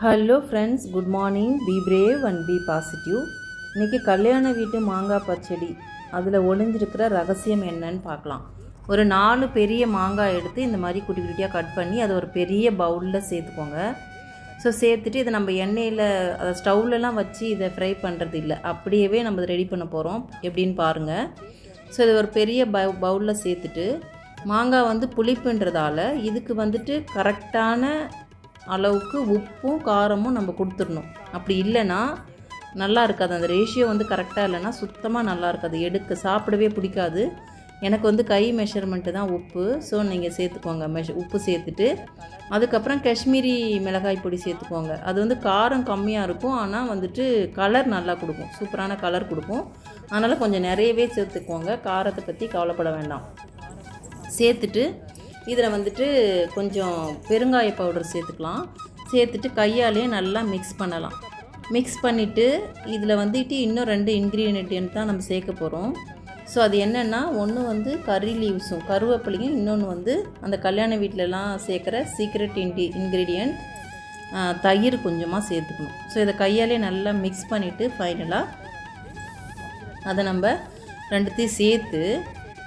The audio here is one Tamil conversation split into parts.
Hello friends good morning be brave and be positive இன்றைக்கி கல்யாண வீட்டு மாங்காய் பச்சடி. அதில் ஒளிஞ்சிருக்கிற ரகசியம் என்னன்னு பார்க்கலாம். ஒரு நாலு பெரிய மாங்காய் எடுத்து இந்த மாதிரி குட்டி குட்டியாக கட் பண்ணி அதை ஒரு பெரிய பவுலில் சேர்த்துக்கோங்க. ஸோ சேர்த்துட்டு இதை நம்ம எண்ணெயில் அதை ஸ்டவ்லலாம் வச்சு இதை ஃப்ரை பண்ணுறது இல்லை. அப்படியே நம்ம ரெடி பண்ண போகிறோம் எப்படின்னு பாருங்கள் ஸோ இதை ஒரு பெரிய பவு பவுலில் சேர்த்துட்டு மாங்காய் வந்து புளிப்புன்றதால இதுக்கு வந்துட்டு கரெக்டான அளவுக்கு உப்பும் காரமும் நம்ம கொடுத்துடணும். அப்படி இல்லைன்னா நல்லா இருக்காது. அந்த ரேஷியோ வந்து கரெக்டாக இல்லைன்னா சுத்தமாக நல்லா இருக்காது. எடுக்க சாப்பிடவே பிடிக்காது. எனக்கு வந்து கை மெஷர்மெண்ட்டு தான் உப்பு. ஸோ நீங்கள் சேர்த்துக்கோங்க. மெஷ் உப்பு சேர்த்துட்டு அதுக்கப்புறம் காஷ்மீரி மிளகாய் பொடி சேர்த்துக்கோங்க. அது வந்து காரம் கம்மியாக இருக்கும். ஆனால் வந்துட்டு கலர் நல்லா கொடுக்கும். சூப்பரான கலர் கொடுக்கும். அதனால் கொஞ்சம் நிறையவே சேர்த்துக்கோங்க. காரத்தை பற்றி கவலைப்பட வேண்டாம். சேர்த்துட்டு இதில் வந்துட்டு கொஞ்சம் பெருங்காய பவுடர் சேர்த்துக்கலாம். சேர்த்துட்டு கையாலேயே நல்லா மிக்ஸ் பண்ணலாம். மிக்ஸ் பண்ணிவிட்டு இதில் வந்துட்டு இன்னும் ரெண்டு இன்க்ரீடியன்ட் தான் நம்ம சேர்க்க போகிறோம் ஸோ அது என்னென்னா ஒன்று வந்து கறி லீவ்ஸும் கருவேப்பிலையும் இன்னொன்று வந்து அந்த கல்யாண வீட்டிலலாம் சேர்க்குற சீக்ரெட் இன்டி இன்க்ரீடியண்ட் தயிர் கொஞ்சமாக சேர்த்துக்கணும். ஸோ இதை கையாலே நல்லா மிக்ஸ் பண்ணிவிட்டு ஃபைனலாக அதை நம்ம ரெண்டுத்தையும் சேர்த்து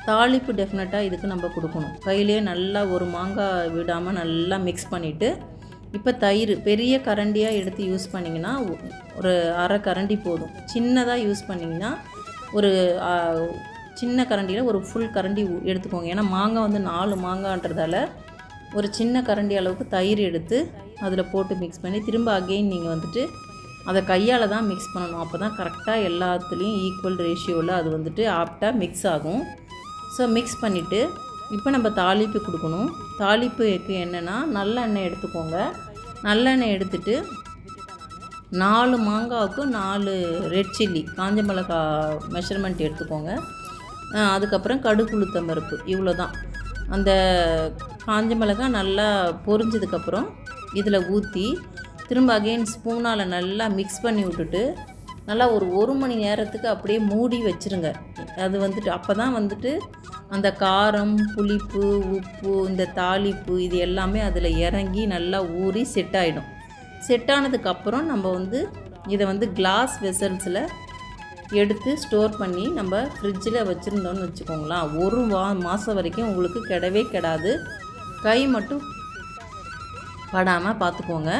தாளிப்பு டெஃபினட்டாக இதுக்கு நம்ம கொடுக்கணும். கையிலேயே நல்லா ஒரு மாங்காய் விடாமல் நல்லா மிக்ஸ் பண்ணிவிட்டு இப்போ தயிர் பெரிய கரண்டியாக எடுத்து யூஸ் பண்ணிங்கன்னா ஒரு அரை கரண்டி போதும். சின்னதாக யூஸ் பண்ணிங்கன்னா ஒரு சின்ன கரண்டியில் ஒரு ஃபுல் கரண்டி எடுத்துக்கோங்க. ஏன்னா மாங்காய் வந்து நாலு மாங்கான்றதால ஒரு சின்ன கரண்டி அளவுக்கு தயிர் எடுத்து அதில் போட்டு மிக்ஸ் பண்ணி திரும்ப அகெயின் நீங்கள் வந்துட்டு அதை கையால் தான் மிக்ஸ் பண்ணணும். அப்போ தான் கரெக்டாக எல்லாத்துலேயும் ஈக்குவல் ரேஷியோவில் அது வந்துட்டு ஆப்டாக மிக்ஸ் ஆகும். ஸோ மிக்ஸ் பண்ணிவிட்டு இப்போ நம்ம தாளிப்பு கொடுக்கணும். தாளிப்புக்கு என்னென்னா நல்லெண்ணெய் எடுத்துக்கோங்க. நல்லெண்ணெய் எடுத்துட்டு நாலு மாங்காவுக்கு நாலு ரெட் சில்லி காஞ்ச மிளகா மெஷர்மெண்ட் எடுத்துக்கோங்க. அதுக்கப்புறம் கடுகு உளுத்தம் பருப்பு இவ்வளோ தான் அந்த காஞ்ச மிளகாய் நல்லா பொரிஞ்சதுக்கப்புறம் இதில் ஊற்றி திரும்ப அகைன் ஸ்பூனால் நல்லா மிக்ஸ் பண்ணி விட்டுட்டு நல்லா ஒரு ஒரு மணி நேரத்துக்கு அப்படியே மூடி வச்சுருங்க. அது வந்துட்டு அப்போ தான் வந்துட்டு அந்த காரம் புளிப்பு உப்பு இந்த தாளிப்பு இது எல்லாமே அதில் இறங்கி நல்லா ஊறி செட் ஆகிடும் செட் ஆனதுக்கப்புறம் நம்ம வந்து இதை வந்து கிளாஸ் வெசல்ஸில் எடுத்து ஸ்டோர் பண்ணி நம்ம ஃப்ரிட்ஜில் வச்சுருந்தோம்னு வச்சுக்கோங்களேன். ஒரு வா மாதம் வரைக்கும் உங்களுக்கு கெடவே கெடாது. கை மட்டும் படாமல் பார்த்துக்கோங்க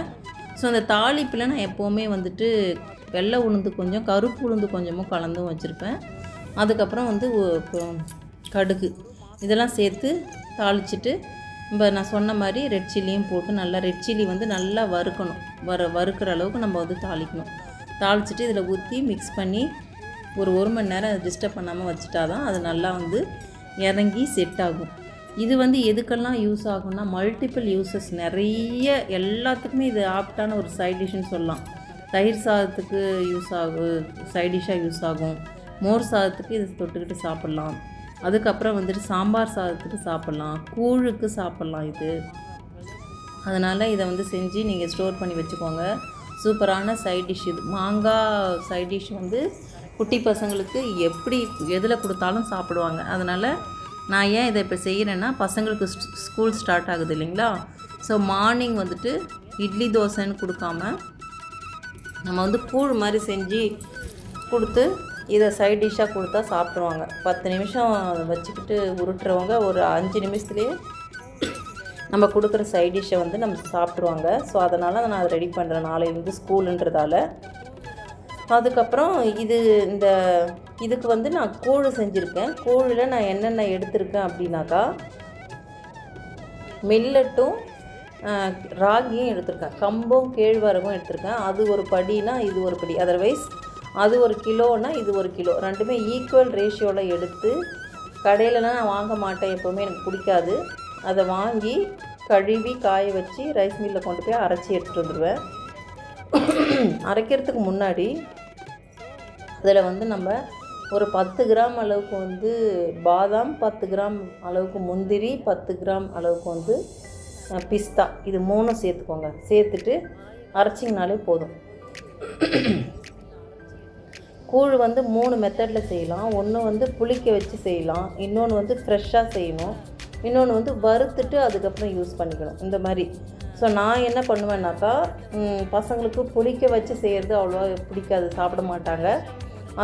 ஸோ அந்த தாளிப்பில் நான் எப்போவுமே வந்துட்டு வெள்ளை உளுந்து கொஞ்சம் கருப்பு உளுந்து கொஞ்சமும் கலந்தும் வச்சுருப்பேன். அதுக்கப்புறம் வந்து கடுகு இதெல்லாம் சேர்த்து தாளிச்சிட்டு நம்ம நான் சொன்ன மாதிரி ரெட் சில்லியும் போட்டு நல்லா ரெட் சில்லி வந்து நல்லா வறுக்கணும். வறு வறுக்கிற அளவுக்கு நம்ம வந்து தாளிக்கணும். தாளிச்சிட்டு இதில் ஊற்றி மிக்ஸ் பண்ணி ஒரு ஒரு மணி நேரம் அதை டிஸ்டர்ப் பண்ணாமல் வச்சுட்டா தான் அது நல்லா வந்து இறங்கி செட் ஆகும். இது வந்து எதுக்கெல்லாம் யூஸ் ஆகும்னா மல்டிபிள் யூசஸ் நிறைய எல்லாத்துக்குமே இது ஆப்டான ஒரு சைட் டிஷ்ஷுன்னு சொல்லலாம். தயிர் சாதத்துக்கு யூஸ் ஆகும் சைடிஷாக யூஸ் ஆகும். மோர் சாதத்துக்கு இதை தொட்டுக்கிட்டு சாப்பிட்லாம். அதுக்கப்புறம் வந்துட்டு சாம்பார் சாதத்துக்கு சாப்பிட்லாம். கூழுக்கு சாப்பிட்லாம் இது. அதனால் இதை வந்து செஞ்சு நீங்கள் ஸ்டோர் பண்ணி வச்சுக்கோங்க. சூப்பரான சைட் டிஷ் இது. மாங்காய் சைட் டிஷ் வந்து குட்டி பசங்களுக்கு எப்படி எதில் கொடுத்தாலும் சாப்பிடுவாங்க. அதனால் நான் ஏன் இதை இப்போ செய்கிறேன்னா பசங்களுக்கு ஸ்கூல் ஸ்டார்ட் ஆகுது இல்லைங்களா? ஸோ மார்னிங் வந்துட்டு இட்லி தோசைன்னு கொடுக்காம நம்ம வந்து கூழ் மாதிரி செஞ்சு கொடுத்து இதை சைட் டிஷ்ஷாக கொடுத்தா சாப்பிட்ருவாங்க பத்து நிமிஷம் வச்சுக்கிட்டு உருட்டுறவங்க ஒரு அஞ்சு நிமிஷத்துலேயே நம்ம கொடுக்குற சைட் டிஷ்ஷை வந்து நம்ம சாப்பிட்ருவாங்க ஸோ அதனால் நான் அதை ரெடி பண்ணுறேன் நாளையிலேருந்து ஸ்கூலுன்றதால. அதுக்கப்புறம் இது இந்த இதுக்கு வந்து நான் கூழ் செஞ்சுருக்கேன். கூழில் நான் என்னென்ன எடுத்திருக்கேன் அப்படின்னாக்கா மில்லட்டும் ராகியும் எடுத்திருக்கேன். கம்பும் கேழ்வரகும் எடுத்திருக்கேன். அது ஒரு படினா இது ஒரு படி. அதர்வைஸ் அது ஒரு கிலோனா இது ஒரு கிலோ. ரெண்டுமே ஈக்குவல் ரேஷியோவில் எடுத்து கடையிலலாம் நான் வாங்க மாட்டேன் எப்போவுமே எனக்கு பிடிக்காது. அதை வாங்கி கழுவி காய வச்சு ரைஸ் மில்லில் கொண்டு போய் அரைச்சி எடுத்துகிட்டு வந்துடுவேன் அரைக்கிறதுக்கு முன்னாடி அதில் வந்து நம்ம ஒரு பத்து கிராம் அளவுக்கு வந்து பாதாம் பத்து கிராம் அளவுக்கு முந்திரி பத்து கிராம் அளவுக்கு வந்து பிஸ்தா. இது மூணும் சேர்த்துக்கோங்க. சேர்த்துட்டு அரைச்சிங்கனாலே போதும். கூழ் வந்து மூணு மெத்தடில் செய்யலாம். ஒன்று வந்து புளிக்க வச்சு செய்யலாம். இன்னொன்று வந்து ஃப்ரெஷ்ஷாக செய்யணும். இன்னொன்று வந்து வறுத்துட்டு அதுக்கப்புறம் யூஸ் பண்ணிக்கணும். இந்த மாதிரி. ஸோ நான் என்ன பண்ணுவேன்னாக்கா பசங்களுக்கு புளிக்க வச்சு செய்கிறது அவ்வளோவா பிடிக்காது. சாப்பிட மாட்டாங்க.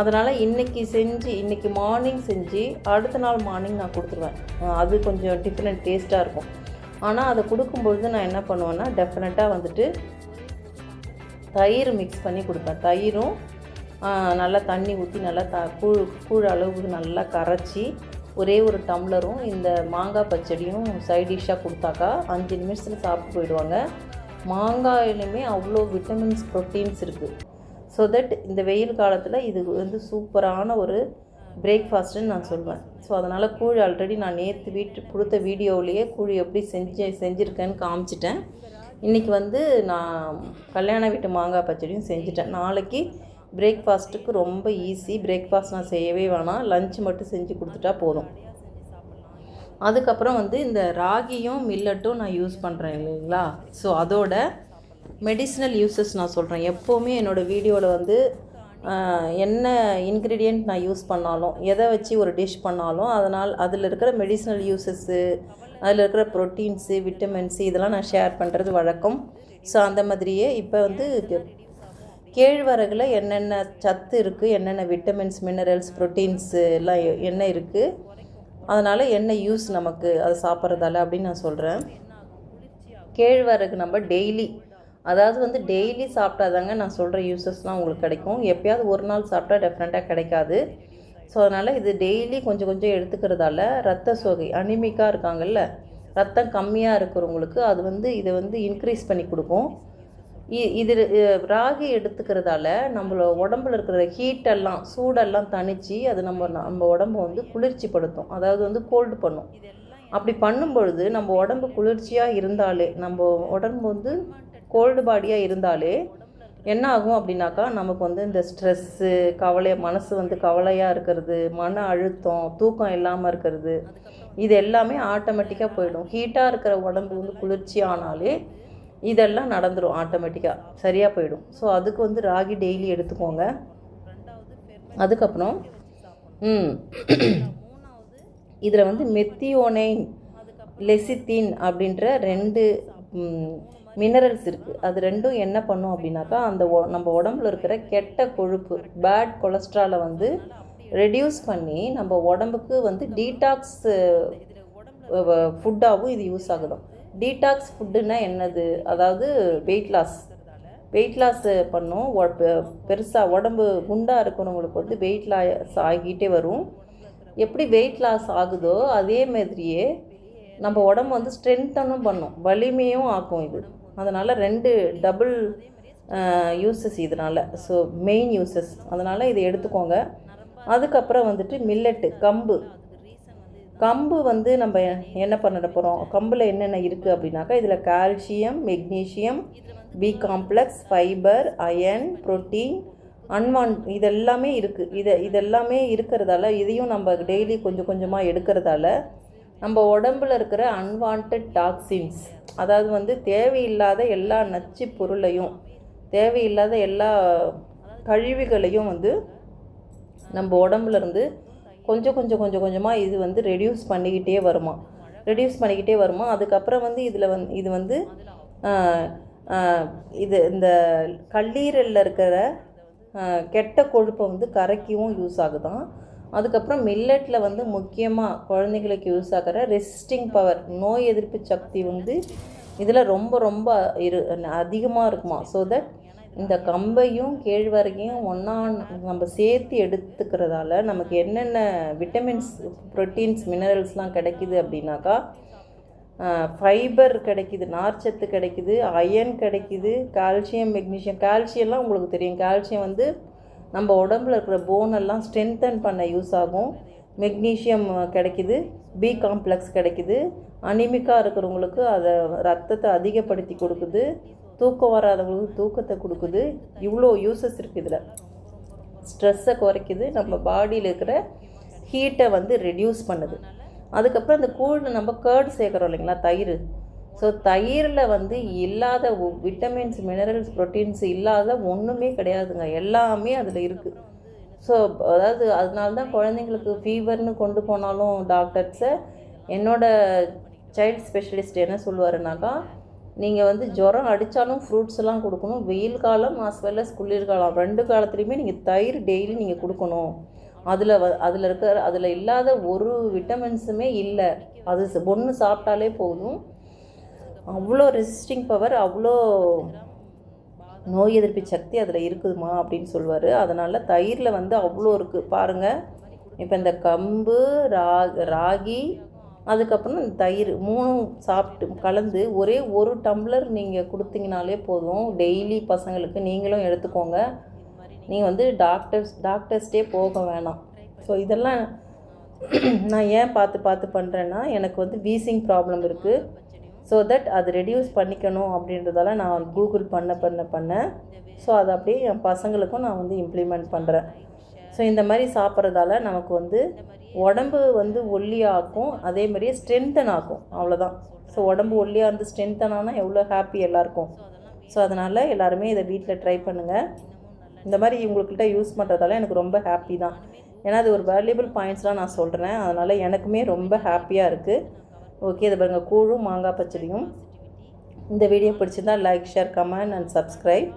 அதனால் இன்றைக்கி செஞ்சு இன்றைக்கி மார்னிங் செஞ்சு அடுத்த நாள் மார்னிங் நான் கொடுத்துருவேன். அது கொஞ்சம் டிஃப்ரெண்ட் டேஸ்ட்டாக இருக்கும். ஆனால் அதை கொடுக்கும்பொழுது நான் என்ன பண்ணுவேன்னா டெஃபினட்டாக வந்துட்டு தயிர் மிக்ஸ் பண்ணி கொடுப்பேன். தயிரும் நல்லா தண்ணி ஊற்றி நல்லா த கூழ் கூழ் அளவுக்கு நல்லா கரைச்சி ஒரே ஒரு டம்ளரும் இந்த மாங்காய் பச்சடியும் சைட் டிஷ்ஷாக கொடுத்தாக்கா அஞ்சு நிமிஷத்தில் சாப்பிட்டு போயிடுவாங்க. மாங்காயிலுமே அவ்வளோ விட்டமின்ஸ் ப்ரோட்டீன்ஸ் இருக்குது ஸோ தட் இந்த வெயில் காலத்தில் இது வந்து சூப்பரான ஒரு பிரேக்ஃபாஸ்ட்டுன்னு நான் சொல்லுவேன் ஸோ அதனால் கூழ் ஆல்ரெடி நான் நேற்று வீட்டு கொடுத்த வீடியோவிலேயே கூழ் எப்படி செஞ்சு செஞ்சுருக்கேன்னு காமிச்சிட்டேன். இன்றைக்கி வந்து நான் கல்யாண வீட்டு மாங்காய் பச்சடியும் செஞ்சுட்டேன். நாளைக்கு பிரேக்ஃபாஸ்ட்டுக்கு ரொம்ப ஈஸி பிரேக்ஃபாஸ்ட் நான் செய்யவே வேணாம். லஞ்ச் மட்டும் செஞ்சு கொடுத்துட்டா போதும். அதுக்கப்புறம் வந்து இந்த ராகியும் மில்லட்டும் நான் யூஸ் பண்ணுறேன் இல்லைங்களா? ஸோ அதோட மெடிசினல் யூசஸ் நான் சொல்கிறேன் எப்போவுமே என்னோடய வீடியோவில் வந்து என்ன இன்க்ரீடியண்ட் நான் யூஸ் பண்ணாலும் எதை வச்சு ஒரு டிஷ் பண்ணாலும் அதனால் அதில் இருக்கிற மெடிசினல் யூசஸ்ஸு அதில் இருக்கிற ப்ரோட்டீன்ஸு விட்டமின்ஸு இதெல்லாம் நான் ஷேர் பண்ணுறது வழக்கம். ஸோ அந்த மாதிரியே இப்போ வந்து கேழ்வரகில் என்னென்ன சத்து இருக்குது என்னென்ன விட்டமின்ஸ் மினரல்ஸ் ப்ரோட்டீன்ஸு எல்லாம் எ- என்ன இருக்குது அதனால் என்ன யூஸ் நமக்கு அதை சாப்பிட்றதால அப்படின்னு நான் சொல்கிறேன் கேழ்வரகு நம்ம டெய்லி அதாவது வந்து டெய்லி சாப்பிட்டாதாங்க நான் சொல்கிற யூசஸ்லாம் உங்களுக்கு கிடைக்கும். எப்பயாவது ஒரு நாள் சாப்பிட்டா டெஃபினட்டாக கிடைக்காது. ஸோ அதனால் இது டெய்லி கொஞ்சம் கொஞ்சம் எடுத்துக்கிறதால ரத்த சோகை அனிமிக்காக இருக்காங்கல்ல ரத்தம் கம்மியாக இருக்கிறவங்களுக்கு அது வந்து இதை வந்து இன்க்ரீஸ் பண்ணி கொடுக்கும். இ- இது ராகி எடுத்துக்கிறதால நம்மள உடம்புல இருக்கிற ஹீட்டெல்லாம் சூடெல்லாம் தணித்து அது நம்ம நம்ம உடம்பு வந்து குளிர்ச்சிப்படுத்தும் அதாவது வந்து கோல்டு பண்ணும். அப்படி பண்ணும் பொழுது நம்ம உடம்பு குளிர்ச்சியாக இருந்தாலே நம்ம உடம்பு வந்து கோல்டு பாடியாக இருந்தாலே என்ன ஆகும் அப்படின்னாக்கா நமக்கு வந்து இந்த ஸ்ட்ரெஸ்ஸு கவலை மனசு வந்து கவலையாக இருக்கிறது மன அழுத்தம் தூக்கம் இல்லாமல் இருக்கிறது இது எல்லாமே ஆட்டோமேட்டிக்காக போயிடும். ஹீட்டாக இருக்கிற உடம்பு வந்து குளிர்ச்சி ஆனாலே இதெல்லாம் நடந்துடும் ஆட்டோமேட்டிக்காக சரியாக போயிடும். ஸோ அதுக்கு வந்து ராகி டெய்லி எடுத்துக்கோங்க. அதுக்கப்புறம் ம் இதில் வந்து மெத்தியோனைன் லெசித்தின் அப்படின்ற ரெண்டு மினரல்ஸ் இருக்குது அது ரெண்டும் என்ன பண்ணும் அப்படின்னாக்கா அந்த ஒ- நம்ம உடம்புல இருக்கிற கெட்ட கொழுப்பு பேட் கொலஸ்ட்ராலை வந்து ரெடியூஸ் பண்ணி நம்ம உடம்புக்கு வந்து டீடாக்ஸ் ஃபுட்டாகவும் இது யூஸ் ஆகுதும். டீடாக்ஸ் ஃபுட்டுன்னா என்னது? அதாவது வெயிட் லாஸ் வெயிட் லாஸ் பண்ணும். பெருசாக உடம்பு குண்டாக இருக்கிறவங்களுக்கு வந்து வெயிட் லாஸ் ஆகிட்டே வரும். எப்படி வெயிட் லாஸ் ஆகுதோ அதே மாதிரியே நம்ம உடம்பு வந்து ஸ்ட்ரென்த்தனும் பண்ணும். வலிமையும் ஆக்கும் இது. அதனால் ரெண்டு டபுள் யூசஸ் இதனால். ஸோ மெயின் யூசஸ் அதனால் இதை எடுத்துக்கோங்க. அதுக்கப்புறம் வந்துட்டு மில்லட்டு கம்பு. கம்பு வந்து நம்ம என்ன பண்ணிட போகிறோம் கம்பில் என்னென்ன இருக்குது அப்படின்னாக்கா இதில் calcium magnesium B complex fibre iron protein அன்வான் இதெல்லாமே இருக்குது இதை இதெல்லாமே இருக்கிறதால இதையும் நம்ம டெய்லி கொஞ்சம் கொஞ்சமாக எடுக்கிறதால நம்ம உடம்புல இருக்கிற அன்வான்ட் டாக்ஸின்ஸ் அதாவது வந்து தேவையில்லாத எல்லா நச்சு பொருளையும் தேவையில்லாத எல்லா கழிவுகளையும் வந்து நம்ம உடம்புலேருந்து கொஞ்சம் கொஞ்சம் கொஞ்சம் கொஞ்சமாக இது வந்து ரெடியூஸ் பண்ணிக்கிட்டே வருமா? ரெடியூஸ் பண்ணிக்கிட்டே வருமா? அதுக்கப்புறம் வந்து இதில் வந் இது வந்து இது இந்த கல்லீரலில் இருக்கிற கெட்ட கொழுப்பை வந்து கரைக்கவும் யூஸ் ஆகுதான். அதுக்கப்புறம் மில்லட்டில் வந்து முக்கியமாக குழந்தைங்களுக்கு யூஸ் ஆகிற ரெசிஸ்டிங் பவர் நோய் எதிர்ப்பு சக்தி வந்து இதில் ரொம்ப ரொம்ப இரு அதிகமாக இருக்குமா? ஸோ தட் இந்த கம்பையும் கேழ்வரகையும் ஒன்றா நம்ம சேர்த்து எடுத்துக்கிறதால நமக்கு என்னென்ன விட்டமின்ஸ் ப்ரோட்டீன்ஸ் மினரல்ஸ்லாம் கிடைக்குது அப்படின்னாக்கா ஃபைபர் கிடைக்குது நார்ச்சத்து கிடைக்குது அயன் கிடைக்குது கால்சியம் மெக்னீஷியம் கால்சியம்லாம் உங்களுக்கு தெரியும். கால்சியம் வந்து நம்ம உடம்புல இருக்கிற போனெல்லாம் ஸ்ட்ரென்தன் பண்ண யூஸ் ஆகும். மெக்னீஷியம் கிடைக்குது பி காம்ப்ளெக்ஸ் கிடைக்குது. அனிமிக்காக இருக்கிறவங்களுக்கு அதை ரத்தத்தை அதிகப்படுத்தி கொடுக்குது. தூக்கம் வராதவங்களுக்கு தூக்கத்தை கொடுக்குது. இவ்வளோ யூசஸ் இருக்குது இதில். ஸ்ட்ரெஸ்ஸை குறைக்குது. நம்ம பாடியில் இருக்கிற ஹீட்டை வந்து ரெடியூஸ் பண்ணுது. அதுக்கப்புறம் இந்த கூழ் நம்ம கேர்டு சேர்க்குறோம் இல்லைங்களா? தயிர். ஸோ தயிரில் வந்து இல்லாத விட்டமின்ஸ் மினரல்ஸ் ப்ரோட்டீன்ஸ் இல்லாத ஒன்றுமே கிடையாதுங்க. எல்லாமே அதில் இருக்குது ஸோ அதாவது அதனால தான் குழந்தைங்களுக்கு ஃபீவர்னு கொண்டு போனாலும் டாக்டர்ஸை என்னோடய சைல்ட் ஸ்பெஷலிஸ்ட் என்ன சொல்லுவாருனாக்கா நீங்கள் வந்து ஜுரம் அடித்தாலும் ஃப்ரூட்ஸ்லாம் கொடுக்கணும். வெயில் காலம் ஆஸ் வெல் அஸ் குளிர்காலம் ரெண்டு காலத்துலேயுமே நீங்கள் தயிர் டெய்லி நீங்கள் கொடுக்கணும். அதில் வ அதில் இருக்கிற அதில் இல்லாத ஒரு விட்டமின்ஸுமே இல்லை. அது ஒன்று சாப்பிட்டாலே போதும். அவ்வளோ ரெசிஸ்டிங் பவர் அவ்வளோ நோய் எதிர்ப்பு சக்தி அதில் இருக்குதுமா அப்படின்னு சொல்லுவார் அதனால் தயிரில் வந்து அவ்வளோ இருக்குது பாருங்கள் இப்போ இந்த கம்பு ரா ராகி அதுக்கப்புறம் இந்த தயிர் மூணும் சாப்பிட்டு கலந்து ஒரே ஒரு டம்ளர் நீங்கள் கொடுத்தீங்கனாலே போதும். டெய்லி பசங்களுக்கு நீங்களும் எடுத்துக்கோங்க. நீங்கள் வந்து டாக்டர்ஸ் டாக்டர்ஸ்டே போக வேணாம். ஸோ இதெல்லாம் நான் ஏன் பார்த்து பார்த்து பண்ணுறேன்னா எனக்கு வந்து வீசிங் ப்ராப்ளம் இருக்குது ஸோ தட் அது ரெடியூஸ் பண்ணிக்கணும் அப்படின்றதால நான் கூகுள் பண்ண பண்ண பண்ண. ஸோ அதை அப்படியே என் பசங்களுக்கும் நான் வந்து இம்ப்ளிமெண்ட் பண்ணுறேன் ஸோ இந்த மாதிரி சாப்பிட்றதால நமக்கு வந்து உடம்பு வந்து ஒல்லியாகும் அதே மாதிரியே ஸ்ட்ரென்தன் ஆகும். அவ்வளோதான் ஸோ உடம்பு ஒல்லியாக இருந்து ஸ்ட்ரென்தன் ஆனால் எவ்வளோ ஹாப்பி எல்லாருக்கும். ஸோ அதனால் எல்லாருமே இதை வீட்டில் ட்ரை பண்ணுங்கள் இந்த மாதிரி இவங்கக்கிட்ட யூஸ் பண்ணுறதால எனக்கு ரொம்ப ஹாப்பி தான். ஏன்னா அது ஒரு வேல்யூபிள் பாயிண்ட்ஸ்லாம் நான் சொல்கிறேன் அதனால் எனக்குமே ரொம்ப ஹாப்பியாக இருக்குது ஓகே இது பாருங்கள் கூழும் மாங்காய் பச்சடியும். இந்த வீடியோ பிடிச்சிருந்தா like share comment and subscribe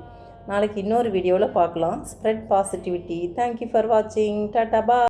நாளைக்கு இன்னொரு வீடியோவில் பார்க்கலாம். Spread positivity thank you for வாட்சிங் டாட்டா பா